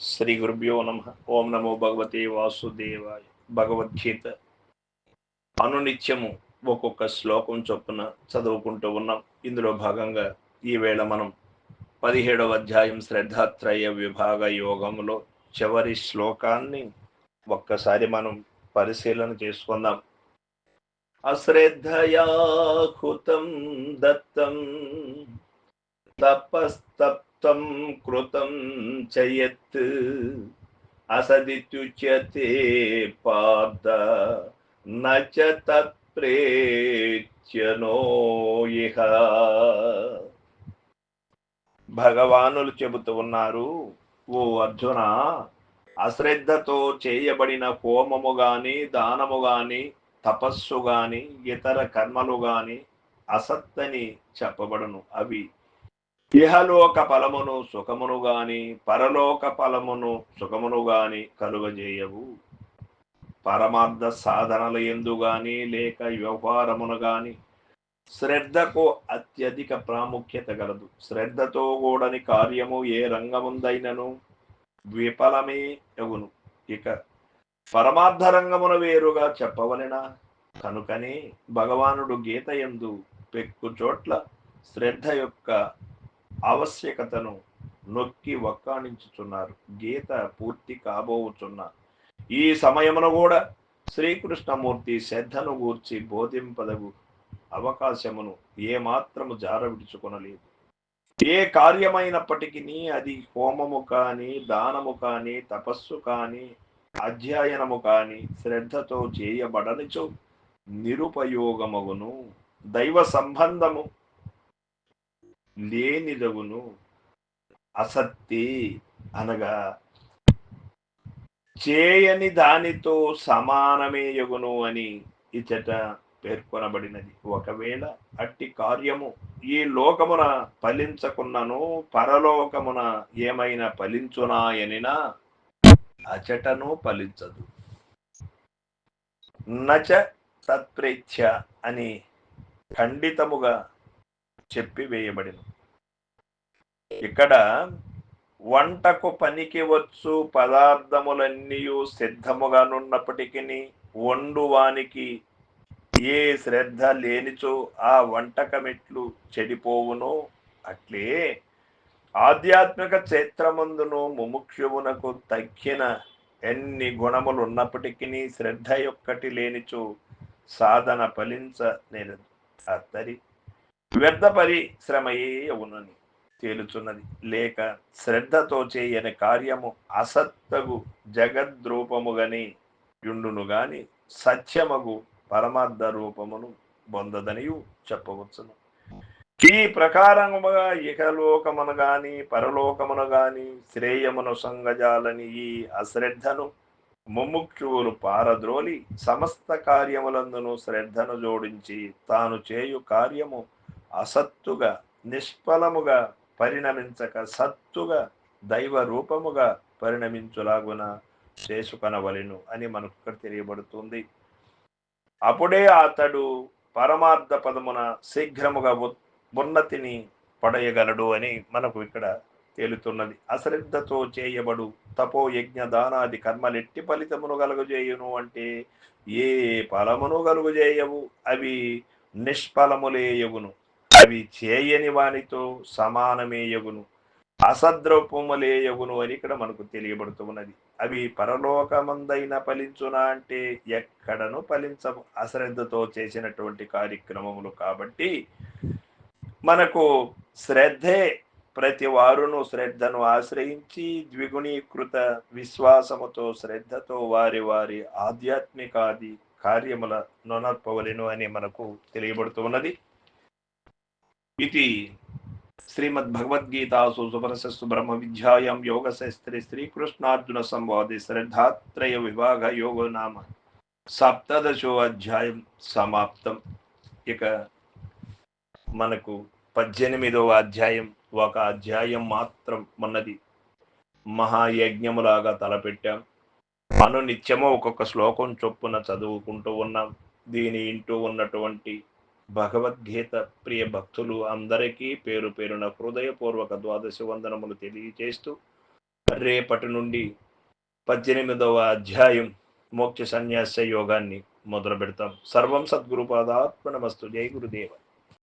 శ్రీ గురుభ్యో నమ. ఓం నమో భగవతే వాసుదేవాయ. భగవద్గీత అనునిత్యము ఒక్కొక్క శ్లోకం చొప్పున చదువుకుంటూ ఉన్నాం. ఇందులో భాగంగా ఈవేళ మనం పదిహేడవ అధ్యాయం శ్రద్ధాత్రయ విభాగ యోగంలో చివరి శ్లోకాన్ని ఒక్కసారి మనం పరిశీలన చేసుకుందాం. అశ్రద్ధయా హుతం దత్తం తపస్తప్తం కృతం చయత్ అసదిత్యుచ్యతే పాద నచ తత్ప్రేత్యనో ఇహ. భగవానులు చెబుతూ ఉన్నారు ఓ అర్జున అశ్రద్ధతో చేయబడిన హోమము గాని దానము గాని తపస్సు గాని ఇతర కర్మలు గాని అసత్తని చెప్పబడును. అవి ఇహలోక ఫలమును సుఖమును గాని పరలోక ఫలమును సుఖమును గాని కలుగజేయవు. పరమార్థ సాధనల ఎందు గాని లేక వ్యవహారమును గాని శ్రద్ధకు అత్యధిక ప్రాముఖ్యత గలదు. శ్రద్ధతో కూడని కార్యము ఏ రంగముందైనను విఫలమే ఎగును. ఇక పరమార్థ రంగమున వేరుగా చెప్పవలెనా కనుకనే భగవానుడు గీత ఎందు పెక్కు చోట్ల శ్రద్ధ యొక్క ఆవశ్యకతను నొక్కి వక్కాణించుచున్నారు. గీత పూర్తి కాబోచున్న ఈ సమయమును కూడా శ్రీకృష్ణమూర్తి శ్రద్ధను గూర్చి బోధింపదగు అవకాశమును ఏమాత్రము జారవిడుచుకొనలేదు. ఏ కార్యమైనప్పటికీ అది హోమము కానీ దానము కానీ తపస్సు కానీ అధ్యయనము కానీ శ్రద్ధతో చేయబడనిచో నిరుపయోగమగును. దైవ సంబంధము లేనిదగును అసత్తి అనగా చేయని దానితో సమానమే సమానమేయగును అని ఇచ్చట పేర్కొనబడినది. ఒకవేళ అట్టి కార్యము ఈ లోకమున ఫలించకున్నను పరలోకమున ఏమైనా ఫలించునాయనినా అచటను ఫలించదు. నచ తత్ప్రేచ్ఛ అని ఖండితముగా చెప్పి వేయబడిన ఇక్కడ వంటకు పనికి వచ్చు పదార్థములన్నీ సిద్ధముగానున్నప్పటికీ వండువానికి ఏ శ్రద్ధ లేనిచో ఆ వంటకమెట్లు చెడిపోవునో. అట్లే ఆధ్యాత్మిక క్షేత్రమందును ముముక్షువునకు తగ్గిన ఎన్ని గుణములు ఉన్నప్పటికీ శ్రద్ధ యొక్కటి లేనిచో సాధన ఫలించలేదు అత్తరి వ్యర్థ పరిశ్రమయే అవునని తేలుచున్నది. లేక శ్రద్ధతో చేయని కార్యము అసత్తగు జగద్రూపముగని యుండును గాని సత్యమగు పరమార్థ రూపమును పొందదనియు చెప్పవచ్చును. ఈ ప్రకారముగా ఇహలోకమును గాని పరలోకమును గాని శ్రేయమును సంగజాలని ఈ అశ్రద్ధను ముముక్షువులు పారద్రోలి సమస్త కార్యములందును శ్రద్ధను జోడించి తాను చేయు కార్యము అసత్తుగా నిష్ఫలముగా పరిణమించక సత్తుగా దైవ రూపముగా పరిణమించులాగున చేసుకొనవలను అని మనకు ఇక్కడ తెలియబడుతుంది. అప్పుడే అతడు పరమార్థ పదమున శీఘ్రముగా ఉన్నతిని పడయగలడు అని మనకు ఇక్కడ తేలుతున్నది. అశ్రద్ధతో చేయబడు తపో యజ్ఞ దానాది కర్మలెట్టి ఫలితమును కలుగజేయును అంటే ఏ ఫలమును కలుగజేయవు? అవి నిష్ఫలములేయవును అవి చేయని వానితో సమానమేయగును అసద్రూపములేయగును అని ఇక్కడ మనకు తెలియబడుతున్నది అవి పరలోకమందైన ఫలించునా అంటే ఎక్కడను ఫలించవు. అశ్రద్ధతో చేసినటువంటి కార్యక్రమములు కాబట్టి మనకు శ్రద్ధే ప్రతి వారును శ్రద్ధను ఆశ్రయించి ద్విగుణీకృత విశ్వాసముతో శ్రద్ధతో వారి వారి ఆధ్యాత్మికాది కార్యముల నొనర్పవలెను అని మనకు తెలియబడుతున్నది ఇది శ్రీమద్ భగవద్గీతాసు సుపరసస్సు బ్రహ్మ విద్యాయాం యోగ శాస్త్రి శ్రీకృష్ణార్జున సంవాది శ్రద్ధాత్రయ విభాగ యోగ నామ సప్తదశో అధ్యాయం సమాప్తం ఇక మనకు పద్దెనిమిదవ అధ్యాయం ఒక అధ్యాయం మాత్రం ఉన్నది మహాయజ్ఞములాగా తలపెట్టాం మనం నిత్యము ఒక్కొక్క శ్లోకం చొప్పున చదువుకుంటూ ఉన్నాం। దీని ఇంటూ ఉన్నటువంటి భగవద్గీత ప్రియ భక్తులు అందరికీ పేరు పేరున హృదయపూర్వక ద్వాదశి వందనములు తెలియజేస్తూ రేపటి నుండి పద్దెనిమిదవ అధ్యాయం మోక్ష సన్యాస యోగాన్ని మొదలు పెడతాం సర్వం సద్గురు పాదాత్మనమస్తు జై గురుదేవ.